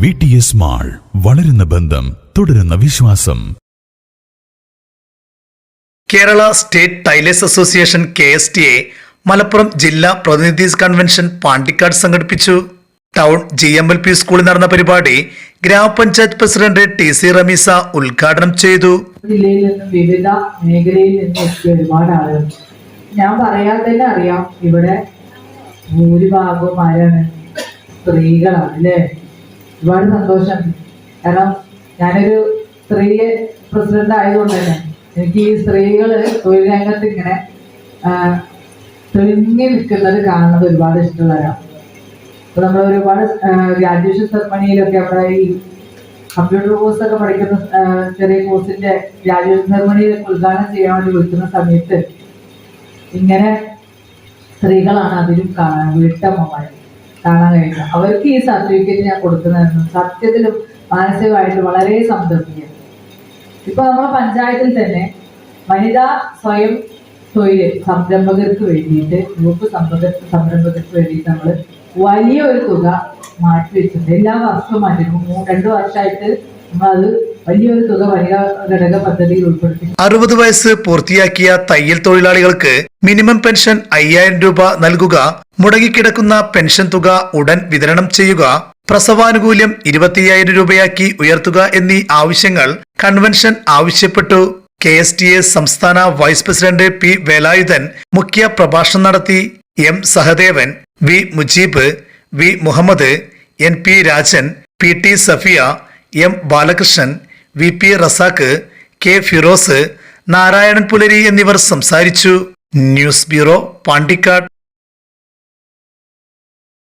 V T S mall വളരുന്ന ബന്ധം തുടരുന്ന വിശ്വാസം. Kerala state tailors association K S T A Malappuram ജില്ലാ പ്രതിനിധീസ് കൺവെൻഷൻ പാണ്ടിക്കാട് സംഘടിപ്പിച്ചു. Town G M L P സ്കൂളിൽ നടന്ന പരിപാടി ഗ്രാമപഞ്ചായത്ത് പ്രസിഡന്റ് ടി സി റമീസ ഉദ്ഘാടനം ചെയ്തു. ജില്ലയിൽ നിന്ന് വിവിധ മേഖലയിൽ നിന്നും എത്തിയ ഒരുപാട് ആളുകൾ. ഞാൻ പറയാതെ തന്നെ അറിയാം ഇവിടെ ഭൂരിഭാഗവും ആരാണ് സ്ത്രീകളാണ് അല്ലേ? ഒരുപാട് സന്തോഷം. കാരണം ഞാനൊരു സ്ത്രീയെ പ്രസിഡന്റ് ആയതുകൊണ്ട് തന്നെ എനിക്ക് ഈ സ്ത്രീകൾ തൊഴിൽ രംഗത്ത് ഇങ്ങനെ തെളിഞ്ഞു നിൽക്കുന്നത് കാണുന്നത് ഒരുപാട് ഇഷ്ടമുള്ളവരാണ് അപ്പൊ നമ്മൾ ഒരുപാട് ഗ്രാജുവേഷൻ സെറമണിയിലൊക്കെ നമ്മുടെ ഈ കമ്പ്യൂട്ടർ കോഴ്സ് ഒക്കെ പഠിക്കുന്ന ചെറിയ കോഴ്സിന്റെ ഗ്രാജുവേഷൻ സെറമണിയിലൊക്കെ ഉദ്ഘാടനം ചെയ്യാൻ വേണ്ടി വിളിക്കുന്ന സമയത്ത് ഇങ്ങനെ സ്ത്രീകളാണ് അതിലും കാണാൻ വീട്ടമ്മമാർ കാണാൻ കഴിയില്ല അവർക്ക് ഈ സർട്ടിഫിക്കറ്റ് ഞാൻ കൊടുക്കുന്നതായിരുന്നു. സത്യത്തിലും മാനസികമായിട്ട് വളരെ സംതൃപ്തിയാണ്. ഇപ്പൊ നമ്മുടെ പഞ്ചായത്തിൽ തന്നെ വനിതാ സ്വയം തൊഴിൽ സംരംഭകർക്ക് വേണ്ടിയിട്ട് ഗ്രൂപ്പ് സംരംഭ സംരംഭകർക്ക് വേണ്ടിയിട്ട് നമ്മൾ വലിയൊരു തുക മാറ്റി വെച്ചിട്ടുണ്ട് എല്ലാ വർഷവും മാറ്റി രണ്ടു വർഷമായിട്ട് വലിയൊരു തുക പദ്ധതിയിൽ ഉൾപ്പെടുത്തി. അറുപത് വയസ്സ് പൂർത്തിയാക്കിയ തയ്യൽ തൊഴിലാളികൾക്ക് മിനിമം പെൻഷൻ അയ്യായിരം രൂപ നൽകുക മുടങ്ങിക്കിടക്കുന്ന പെൻഷൻ തുക ഉടൻ വിതരണം ചെയ്യുക പ്രസവാനുകൂല്യം ഇരുപത്തിയ്യായിരം രൂപയാക്കി ഉയർത്തുക എന്നീ ആവശ്യങ്ങൾ കൺവെൻഷൻ ആവശ്യപ്പെട്ടു. കെ എസ് ടി എ സംസ്ഥാന വൈസ് പ്രസിഡന്റ് പി വേലായുധൻ മുഖ്യ പ്രഭാഷണം നടത്തി. M Sahadevan V Mujeeb V Muhammad N P Rajan P T Safiya M Balakrishnan V P Razak K Firoz Narayanan Pulari എന്നിവർ സംസാരിച്ചു. News bureau Pandikkad.